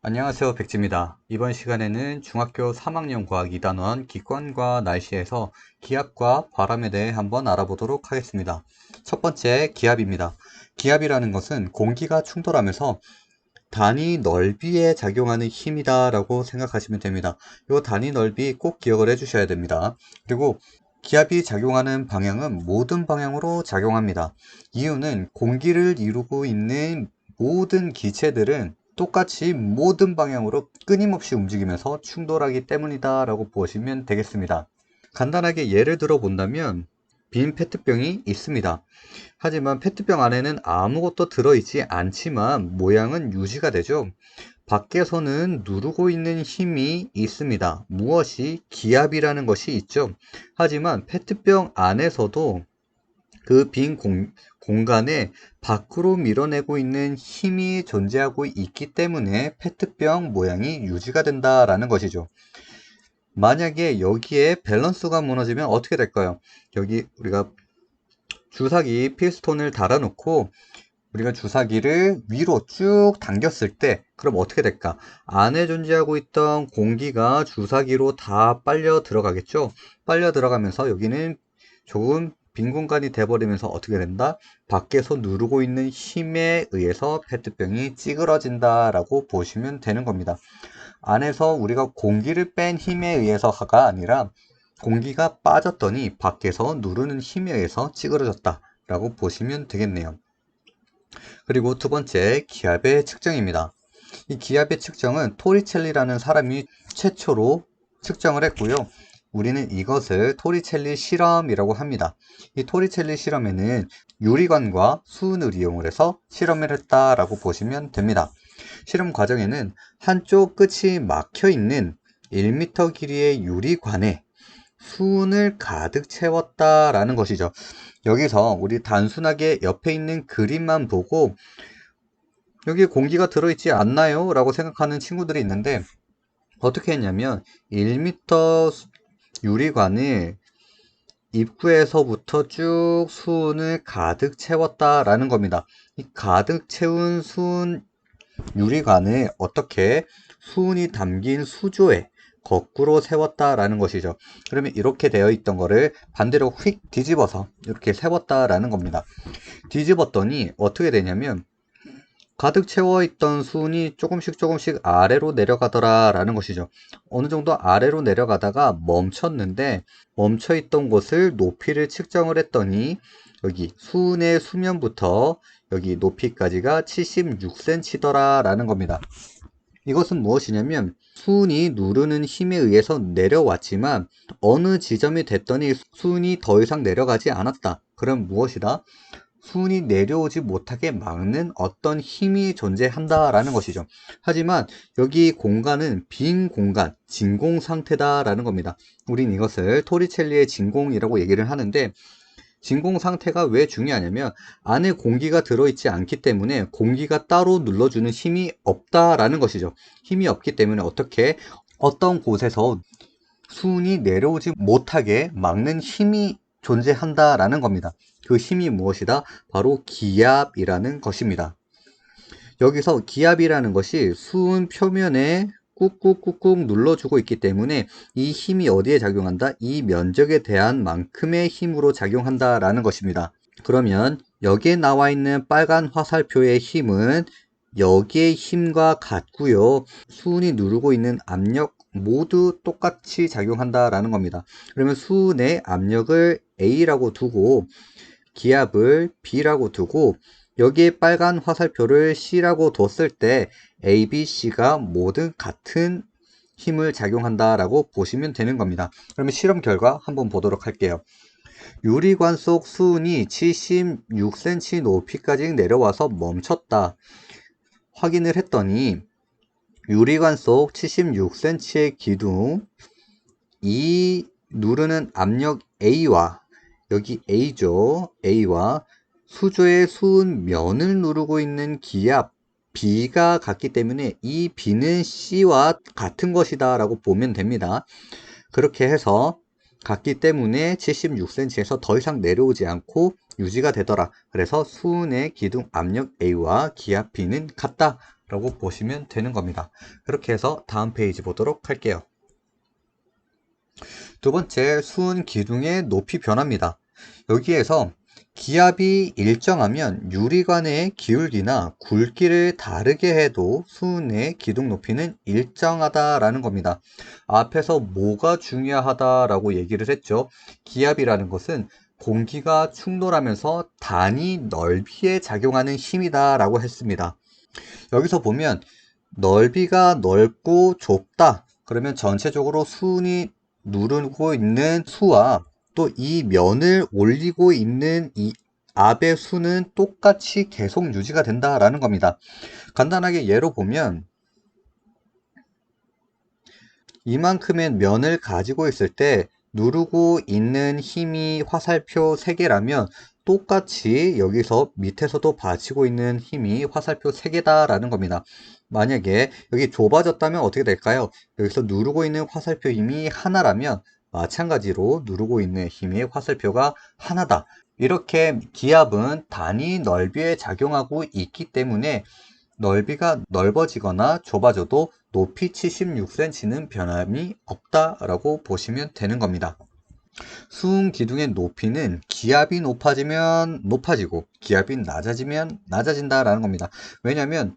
안녕하세요 백지입니다. 이번 시간에는 중학교 3학년 과학 2단원 기권과 날씨에서 기압과 바람에 대해 한번 알아보도록 하겠습니다. 첫 번째 기압입니다. 기압이라는 것은 공기가 충돌하면서 단위 넓이에 작용하는 힘이다 라고 생각하시면 됩니다. 이 단위 넓이 꼭 기억을 해 주셔야 됩니다. 그리고 기압이 작용하는 방향은 모든 방향으로 작용합니다. 이유는 공기를 이루고 있는 모든 기체들은 똑같이 모든 방향으로 끊임없이 움직이면서 충돌하기 때문이다 라고 보시면 되겠습니다. 간단하게 예를 들어 본다면 빈 페트병이 있습니다. 하지만 페트병 안에는 아무것도 들어있지 않지만 모양은 유지가 되죠. 밖에서는 누르고 있는 힘이 있습니다. 무엇이 기압이라는 것이 있죠. 하지만 페트병 안에서도 그 빈 공간에 밖으로 밀어내고 있는 힘이 존재하고 있기 때문에 페트병 모양이 유지가 된다라는 것이죠. 만약에 여기에 밸런스가 무너지면 어떻게 될까요? 여기 우리가 주사기 피스톤을 달아놓고 우리가 주사기를 위로 쭉 당겼을 때 그럼 어떻게 될까? 안에 존재하고 있던 공기가 주사기로 다 빨려 들어가겠죠? 빨려 들어가면서 여기는 조금 빈 공간이 돼버리면서 어떻게 된다? 밖에서 누르고 있는 힘에 의해서 페트병이 찌그러진다 라고 보시면 되는 겁니다. 안에서 우리가 공기를 뺀 힘에 의해서가 아니라 공기가 빠졌더니 밖에서 누르는 힘에 의해서 찌그러졌다 라고 보시면 되겠네요. 그리고 두 번째 기압의 측정입니다. 이 기압의 측정은 토리첼리라는 사람이 최초로 측정을 했고요. 우리는 이것을 토리첼리 실험이라고 합니다. 이 토리첼리 실험에는 유리관과 수은을 이용 해서 실험을 했다라고 보시면 됩니다. 실험 과정에는 한쪽 끝이 막혀 있는 1m 길이의 유리관에 수은을 가득 채웠다라는 것이죠. 여기서 우리 단순하게 옆에 있는 그림만 보고 여기 공기가 들어있지 않나요? 라고 생각하는 친구들이 있는데 어떻게 했냐면 1m 유리관을 입구에서부터 쭉 수은을 가득 채웠다라는 겁니다. 이 가득 채운 수은 유리관을 어떻게 수은이 담긴 수조에 거꾸로 세웠다라는 것이죠. 그러면 이렇게 되어 있던 거를 반대로 휙 뒤집어서 이렇게 세웠다라는 겁니다. 뒤집었더니 어떻게 되냐면 가득 채워 있던 순이 조금씩 조금씩 아래로 내려가더라 라는 것이죠. 어느 정도 아래로 내려가다가 멈췄는데 멈춰 있던 곳을 높이를 측정을 했더니 여기 수은의 수면부터 여기 높이까지가 76cm더라 라는 겁니다. 이것은 무엇이냐면 수은이 누르는 힘에 의해서 내려왔지만 어느 지점이 됐더니 수은이 더 이상 내려가지 않았다. 그럼 무엇이다? 수은이 내려오지 못하게 막는 어떤 힘이 존재한다라는 것이죠. 하지만 여기 공간은 빈 공간, 진공 상태다라는 겁니다. 우린 이것을 토리첼리의 진공이라고 얘기를 하는데 진공 상태가 왜 중요하냐면 안에 공기가 들어있지 않기 때문에 공기가 따로 눌러주는 힘이 없다라는 것이죠. 힘이 없기 때문에 어떻게 어떤 곳에서 수은이 내려오지 못하게 막는 힘이 존재한다라는 겁니다. 그 힘이 무엇이다? 바로 기압이라는 것입니다. 여기서 기압이라는 것이 수은 표면에 꾹꾹꾹꾹 눌러주고 있기 때문에 이 힘이 어디에 작용한다? 이 면적에 대한 만큼의 힘으로 작용한다라는 것입니다. 그러면 여기에 나와 있는 빨간 화살표의 힘은 여기의 힘과 같고요. 수은이 누르고 있는 압력 모두 똑같이 작용한다라는 겁니다. 그러면 수은의 압력을 A라고 두고 기압을 B라고 두고 여기에 빨간 화살표를 C라고 뒀을 때 A, B, C가 모두 같은 힘을 작용한다라고 보시면 되는 겁니다. 그러면 실험 결과 한번 보도록 할게요. 유리관 속 수은이 76cm 높이까지 내려와서 멈췄다. 확인을 했더니 유리관 속 76cm의 기둥 이 누르는 압력 A와 여기 A죠. A와 수조의 수은 면을 누르고 있는 기압 B가 같기 때문에 이 B는 C와 같은 것이다 라고 보면 됩니다. 그렇게 해서 같기 때문에 76cm에서 더 이상 내려오지 않고 유지가 되더라. 그래서 수은의 기둥 압력 A와 기압 B는 같다 라고 보시면 되는 겁니다. 그렇게 해서 다음 페이지 보도록 할게요. 두 번째, 수은 기둥의 높이 변화입니다. 여기에서 기압이 일정하면 유리관의 기울기나 굵기를 다르게 해도 수은의 기둥 높이는 일정하다라는 겁니다. 앞에서 뭐가 중요하다라고 얘기를 했죠. 기압이라는 것은 공기가 충돌하면서 단위 넓이에 작용하는 힘이다라고 했습니다. 여기서 보면 넓이가 넓고 좁다. 그러면 전체적으로 수은이 누르고 있는 수와 또 이 면을 올리고 있는 이 압의 수는 똑같이 계속 유지가 된다라는 겁니다. 간단하게 예로 보면 이만큼의 면을 가지고 있을 때 누르고 있는 힘이 화살표 3개라면 똑같이 여기서 밑에서도 받치고 있는 힘이 화살표 3개다라는 겁니다. 만약에 여기 좁아졌다면 어떻게 될까요? 여기서 누르고 있는 화살표 힘이 하나라면 마찬가지로 누르고 있는 힘의 화살표가 하나다. 이렇게 기압은 단위 넓이에 작용하고 있기 때문에 넓이가 넓어지거나 좁아져도 높이 76cm는 변함이 없다라고 보시면 되는 겁니다. 수은 기둥의 높이는 기압이 높아지면 높아지고 기압이 낮아지면 낮아진다라는 겁니다. 왜냐하면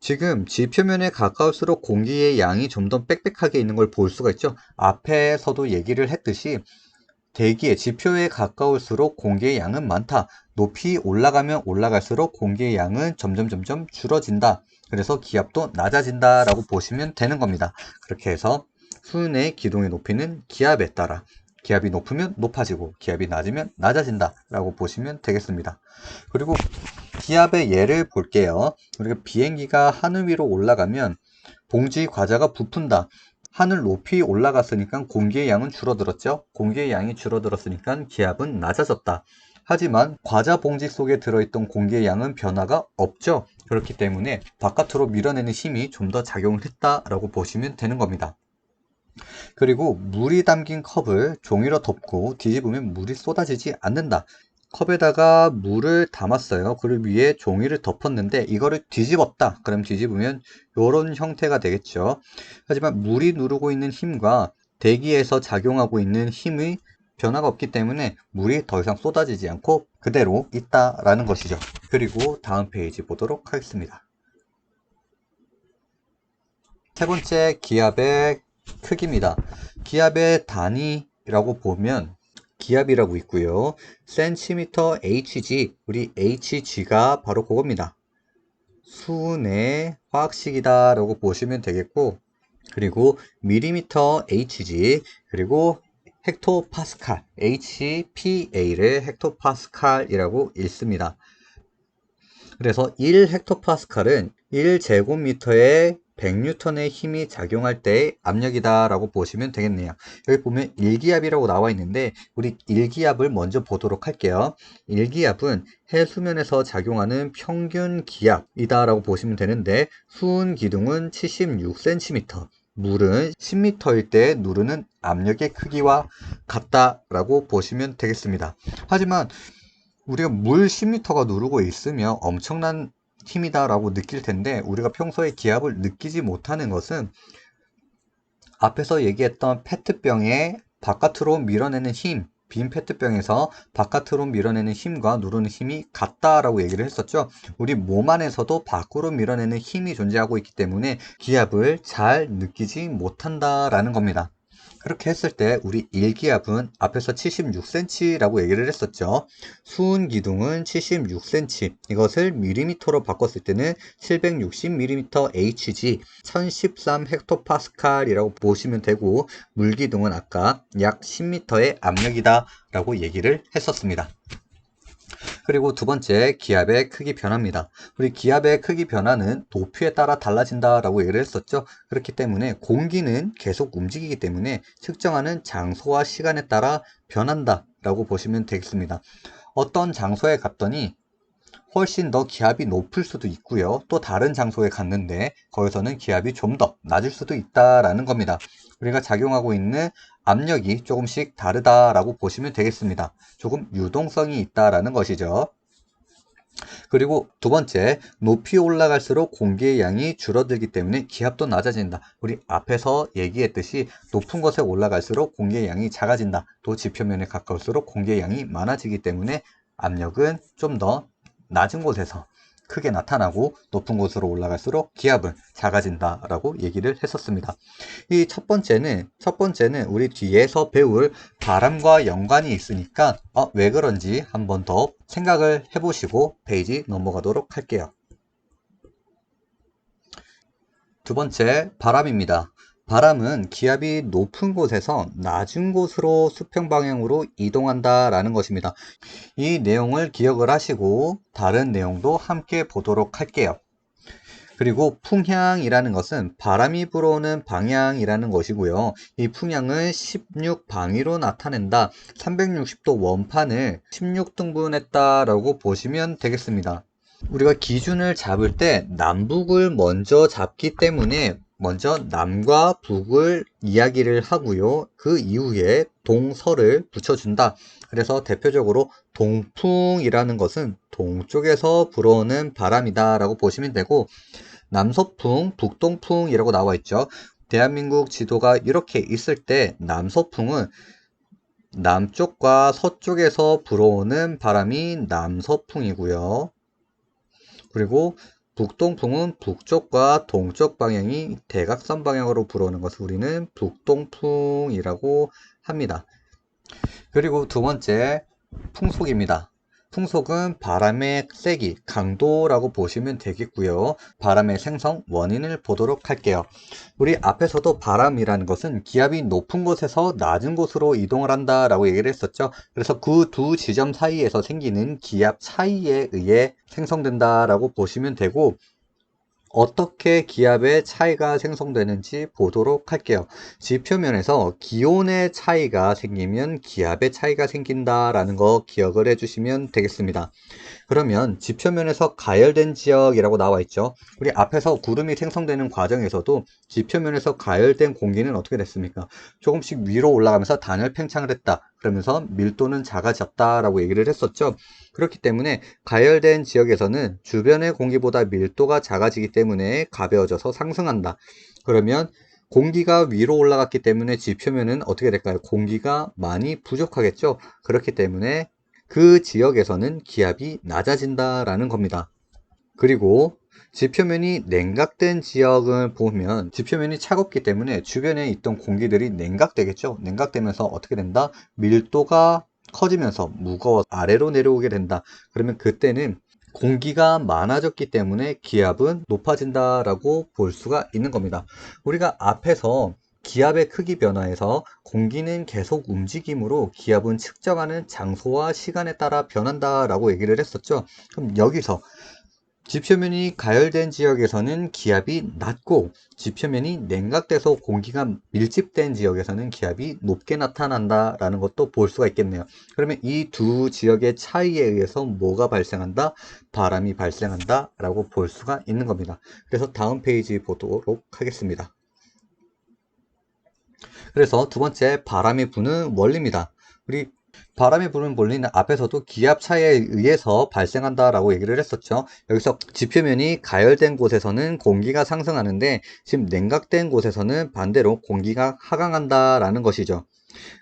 지금 지표면에 가까울수록 공기의 양이 좀 더 빽빽하게 있는 걸 볼 수가 있죠. 앞에서도 얘기를 했듯이 대기의 지표에 가까울수록 공기의 양은 많다. 높이 올라가면 올라갈수록 공기의 양은 점점 점점 줄어진다. 그래서 기압도 낮아진다 라고 보시면 되는 겁니다. 그렇게 해서 수은의 기둥의 높이는 기압에 따라 기압이 높으면 높아지고 기압이 낮으면 낮아진다 라고 보시면 되겠습니다. 그리고 기압의 예를 볼게요. 우리가 비행기가 하늘 위로 올라가면 봉지 과자가 부푼다. 하늘 높이 올라갔으니까 공기의 양은 줄어들었죠. 공기의 양이 줄어들었으니까 기압은 낮아졌다. 하지만 과자 봉지 속에 들어있던 공기의 양은 변화가 없죠. 그렇기 때문에 바깥으로 밀어내는 힘이 좀 더 작용을 했다라고 보시면 되는 겁니다. 그리고 물이 담긴 컵을 종이로 덮고 뒤집으면 물이 쏟아지지 않는다. 컵에다가 물을 담았어요. 그를 위에 종이를 덮었는데 이거를 뒤집었다. 그럼 뒤집으면 이런 형태가 되겠죠. 하지만 물이 누르고 있는 힘과 대기에서 작용하고 있는 힘의 변화가 없기 때문에 물이 더 이상 쏟아지지 않고 그대로 있다라는 것이죠. 그리고 다음 페이지 보도록 하겠습니다. 세 번째 기압의 크기입니다. 기압의 단위라고 보면 기압이라고 있고요. 센티미터 Hg, 우리 Hg가 바로 그겁니다. 수은의 화학식이다 라고 보시면 되겠고 그리고 밀리미터 Hg 그리고 헥토파스칼 HPA를 헥토파스칼이라고 읽습니다. 그래서 1헥토파스칼은 1제곱미터의 100N의 힘이 작용할 때의 압력이다 라고 보시면 되겠네요 여기 보면 일기압이라고 나와 있는데 우리 일기압을 먼저 보도록 할게요 일기압은 해수면에서 작용하는 평균 기압이다 라고 보시면 되는데 수은 기둥은 76cm 물은 10m일 때 누르는 압력의 크기와 같다 라고 보시면 되겠습니다. 하지만 우리가 물 10m가 누르고 있으면 엄청난 힘이다라고 느낄 텐데 우리가 평소에 기압을 느끼지 못하는 것은 앞에서 얘기했던 페트병에 바깥으로 밀어내는 힘, 빈 페트병에서 바깥으로 밀어내는 힘과 누르는 힘이 같다라고 얘기를 했었죠. 우리 몸 안에서도 밖으로 밀어내는 힘이 존재하고 있기 때문에 기압을 잘 느끼지 못한다라는 겁니다. 그렇게 했을 때 우리 일기압은 앞에서 76cm라고 얘기를 했었죠. 수은 기둥은 76cm. 이것을 밀리미터로 바꿨을 때는 760mm Hg 1013 헥토파스칼이라고 보시면 되고 물기둥은 아까 약 10m의 압력이다 라고 얘기를 했었습니다. 그리고 두 번째 기압의 크기 변화입니다. 우리 기압의 크기 변화는 높이에 따라 달라진다라고 얘기를 했었죠. 그렇기 때문에 공기는 계속 움직이기 때문에 측정하는 장소와 시간에 따라 변한다라고 보시면 되겠습니다. 어떤 장소에 갔더니 훨씬 더 기압이 높을 수도 있고요. 또 다른 장소에 갔는데 거기서는 기압이 좀 더 낮을 수도 있다라는 겁니다. 우리가 작용하고 있는 압력이 조금씩 다르다라고 보시면 되겠습니다. 조금 유동성이 있다라는 것이죠. 그리고 두 번째, 높이 올라갈수록 공기의 양이 줄어들기 때문에 기압도 낮아진다. 우리 앞에서 얘기했듯이 높은 곳에 올라갈수록 공기의 양이 작아진다. 또 지표면에 가까울수록 공기의 양이 많아지기 때문에 압력은 좀 더 낮은 곳에서 크게 나타나고 높은 곳으로 올라갈수록 기압은 작아진다라고 얘기를 했었습니다. 이 첫 번째는 첫 번째는 우리 뒤에서 배울 바람과 연관이 있으니까 어, 왜 그런지 한번 더 생각을 해보시고 페이지 넘어가도록 할게요. 두 번째 바람입니다. 바람은 기압이 높은 곳에서 낮은 곳으로 수평 방향으로 이동한다라는 것입니다. 이 내용을 기억을 하시고 다른 내용도 함께 보도록 할게요. 그리고 풍향이라는 것은 바람이 불어오는 방향이라는 것이고요. 이 풍향은 16방위로 나타낸다. 360도 원판을 16등분했다라고 보시면 되겠습니다. 우리가 기준을 잡을 때 남북을 먼저 잡기 때문에 먼저 남과 북을 이야기를 하고요. 그 이후에 동서를 붙여준다. 그래서 대표적으로 동풍이라는 것은 동쪽에서 불어오는 바람이다 라고 보시면 되고 남서풍, 북동풍이라고 나와 있죠. 대한민국 지도가 이렇게 있을 때 남서풍은 남쪽과 서쪽에서 불어오는 바람이 남서풍이고요. 그리고 북동풍은 북쪽과 동쪽 방향이 대각선 방향으로 불어오는 것을 우리는 북동풍이라고 합니다. 그리고 두 번째 풍속입니다. 풍속은 바람의 세기, 강도라고 보시면 되겠고요. 바람의 생성 원인을 보도록 할게요. 우리 앞에서도 바람이라는 것은 기압이 높은 곳에서 낮은 곳으로 이동을 한다라고 얘기를 했었죠. 그래서 그 두 지점 사이에서 생기는 기압 차이에 의해 생성된다라고 보시면 되고 어떻게 기압의 차이가 생성되는지 보도록 할게요. 지표면에서 기온의 차이가 생기면 기압의 차이가 생긴다라는 거 기억을 해주시면 되겠습니다. 그러면 지표면에서 가열된 지역이라고 나와 있죠. 우리 앞에서 구름이 생성되는 과정에서도 지표면에서 가열된 공기는 어떻게 됐습니까? 조금씩 위로 올라가면서 단열 팽창을 했다. 그러면서 밀도는 작아졌다라고 얘기를 했었죠. 그렇기 때문에 가열된 지역에서는 주변의 공기보다 밀도가 작아지기 때문에 가벼워져서 상승한다. 그러면 공기가 위로 올라갔기 때문에 지표면은 어떻게 될까요? 공기가 많이 부족하겠죠? 그렇기 때문에 그 지역에서는 기압이 낮아진다라는 겁니다. 그리고 지표면이 냉각된 지역을 보면 지표면이 차갑기 때문에 주변에 있던 공기들이 냉각되겠죠. 냉각되면서 어떻게 된다? 밀도가 커지면서 무거워 아래로 내려오게 된다. 그러면 그때는 공기가 많아졌기 때문에 기압은 높아진다라고 볼 수가 있는 겁니다. 우리가 앞에서 기압의 크기 변화에서 공기는 계속 움직임으로 기압은 측정하는 장소와 시간에 따라 변한다라고 얘기를 했었죠. 그럼 여기서 지표면이 가열된 지역에서는 기압이 낮고 지표면이 냉각돼서 공기가 밀집된 지역에서는 기압이 높게 나타난다라는 것도 볼 수가 있겠네요. 그러면 이 두 지역의 차이에 의해서 뭐가 발생한다? 바람이 발생한다 라고 볼 수가 있는 겁니다. 그래서 다음 페이지 보도록 하겠습니다. 그래서 두 번째 바람이 부는 원리입니다. 우리 바람이 부는 원리는 앞에서도 기압 차이에 의해서 발생한다라고 얘기를 했었죠. 여기서 지표면이 가열된 곳에서는 공기가 상승하는데 지금 냉각된 곳에서는 반대로 공기가 하강한다라는 것이죠.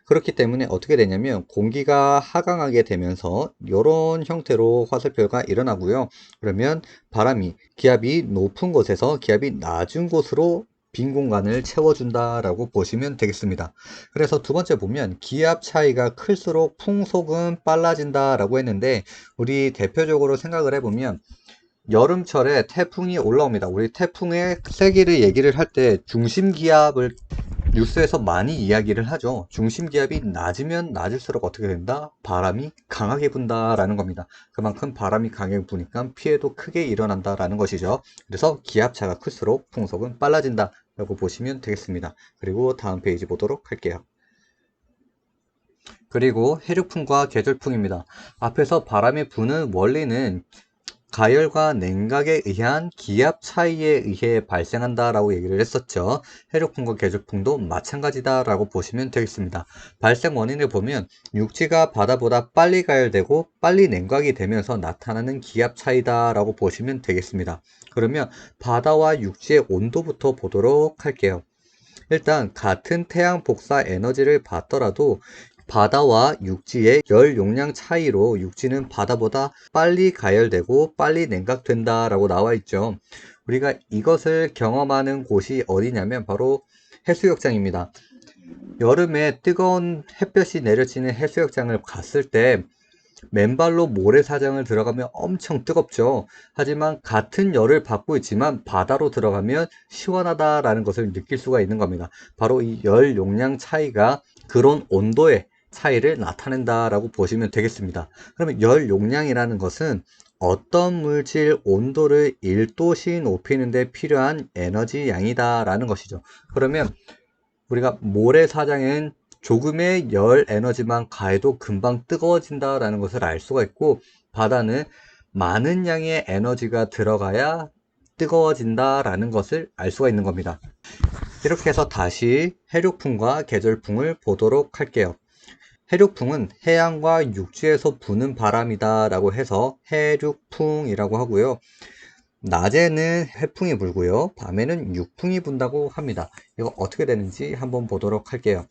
그렇기 때문에 어떻게 되냐면 공기가 하강하게 되면서 이런 형태로 화살표가 일어나고요. 그러면 바람이 기압이 높은 곳에서 기압이 낮은 곳으로 빈 공간을 채워준다라고 보시면 되겠습니다. 그래서 두 번째 보면 기압 차이가 클수록 풍속은 빨라진다라고 했는데 우리 대표적으로 생각을 해보면 여름철에 태풍이 올라옵니다. 우리 태풍의 세기를 얘기를 할 때 중심 기압을 뉴스에서 많이 이야기를 하죠. 중심 기압이 낮으면 낮을수록 어떻게 된다? 바람이 강하게 분다라는 겁니다. 그만큼 바람이 강하게 부니까 피해도 크게 일어난다라는 것이죠. 그래서 기압차가 클수록 풍속은 빨라진다. 라고 보시면 되겠습니다. 그리고 다음 페이지 보도록 할게요. 그리고 해류풍과 계절풍입니다. 앞에서 바람이 부는 원리는 가열과 냉각에 의한 기압 차이에 의해 발생한다라고 얘기를 했었죠. 해류풍과 계절풍도 마찬가지다라고 보시면 되겠습니다. 발생 원인을 보면 육지가 바다보다 빨리 가열되고 빨리 냉각이 되면서 나타나는 기압 차이다라고 보시면 되겠습니다. 그러면 바다와 육지의 온도부터 보도록 할게요. 일단 같은 태양 복사 에너지를 받더라도 바다와 육지의 열 용량 차이로 육지는 바다보다 빨리 가열되고 빨리 냉각된다 라고 나와 있죠. 우리가 이것을 경험하는 곳이 어디냐면 바로 해수욕장입니다. 여름에 뜨거운 햇볕이 내려지는 해수욕장을 갔을 때 맨발로 모래사장을 들어가면 엄청 뜨겁죠. 하지만 같은 열을 받고 있지만 바다로 들어가면 시원하다라는 것을 느낄 수가 있는 겁니다. 바로 이 열 용량 차이가 그런 온도의 차이를 나타낸다라고 보시면 되겠습니다. 그러면 열 용량이라는 것은 어떤 물질 온도를 1도씩 높이는 데 필요한 에너지 양이다라는 것이죠. 그러면 우리가 모래사장엔 조금의 열 에너지만 가해도 금방 뜨거워진다라는 것을 알 수가 있고 바다는 많은 양의 에너지가 들어가야 뜨거워진다라는 것을 알 수가 있는 겁니다. 이렇게 해서 다시 해류풍과 계절풍을 보도록 할게요. 해륙풍은 해양과 육지에서 부는 바람이다 라고 해서 해륙풍이라고 하고요. 낮에는 해풍이 불고요. 밤에는 육풍이 분다고 합니다. 이거 어떻게 되는지 한번 보도록 할게요.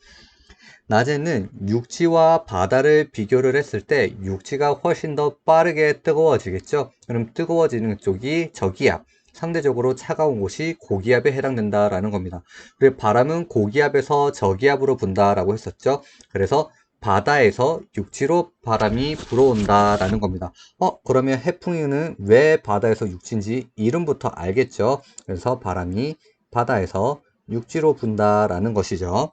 낮에는 육지와 바다를 비교를 했을 때 육지가 훨씬 더 빠르게 뜨거워지겠죠. 그럼 뜨거워지는 쪽이 저기압, 상대적으로 차가운 곳이 고기압에 해당된다라는 겁니다. 그리고 바람은 고기압에서 저기압으로 분다라고 했었죠. 그래서 바다에서 육지로 바람이 불어온다라는 겁니다. 어, 그러면 해풍이는 왜 바다에서 육지인지 이름부터 알겠죠? 그래서 바람이 바다에서 육지로 분다라는 것이죠.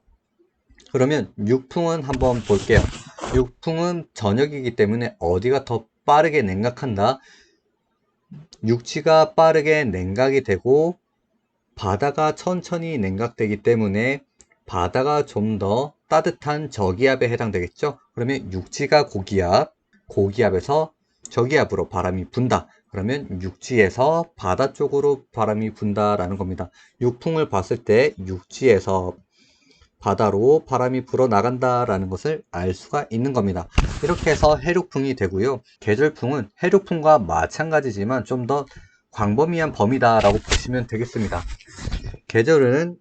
그러면 육풍은 한번 볼게요. 육풍은 저녁이기 때문에 어디가 더 빠르게 냉각한다? 육지가 빠르게 냉각이 되고 바다가 천천히 냉각되기 때문에 바다가 좀 더 따뜻한 저기압에 해당되겠죠. 그러면 육지가 고기압, 고기압에서 저기압으로 바람이 분다. 그러면 육지에서 바다 쪽으로 바람이 분다라는 겁니다. 육풍을 봤을 때 육지에서 바다로 바람이 불어 나간다라는 것을 알 수가 있는 겁니다. 이렇게 해서 해륙풍이 되고요. 계절풍은 해륙풍과 마찬가지지만 좀 더 광범위한 범위다라고 보시면 되겠습니다. 계절은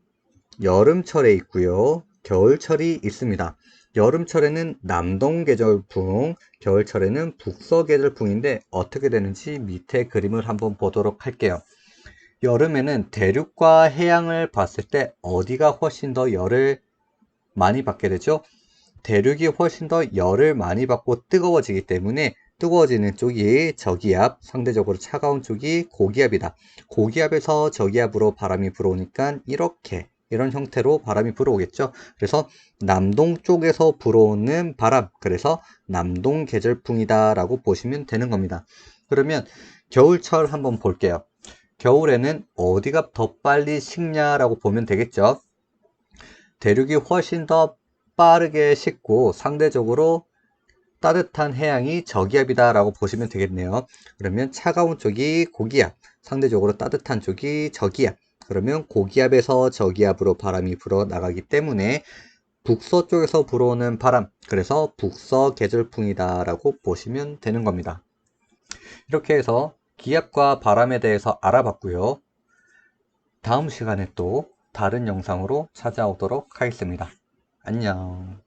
여름철에 있고요. 겨울철이 있습니다. 여름철에는 남동계절풍, 겨울철에는 북서계절풍인데 어떻게 되는지 밑에 그림을 한번 보도록 할게요. 여름에는 대륙과 해양을 봤을 때 어디가 훨씬 더 열을 많이 받게 되죠? 대륙이 훨씬 더 열을 많이 받고 뜨거워지기 때문에 뜨거워지는 쪽이 저기압, 상대적으로 차가운 쪽이 고기압이다. 고기압에서 저기압으로 바람이 불어오니까 이렇게 이런 형태로 바람이 불어오겠죠. 그래서 남동 쪽에서 불어오는 바람, 그래서 남동 계절풍이다 라고 보시면 되는 겁니다. 그러면 겨울철 한번 볼게요. 겨울에는 어디가 더 빨리 식냐라고 보면 되겠죠. 대륙이 훨씬 더 빠르게 식고 상대적으로 따뜻한 해양이 저기압이다 라고 보시면 되겠네요. 그러면 차가운 쪽이 고기압, 상대적으로 따뜻한 쪽이 저기압. 그러면 고기압에서 저기압으로 바람이 불어 나가기 때문에 북서쪽에서 불어오는 바람, 그래서 북서 계절풍이다 라고 보시면 되는 겁니다. 이렇게 해서 기압과 바람에 대해서 알아봤고요. 다음 시간에 또 다른 영상으로 찾아오도록 하겠습니다. 안녕.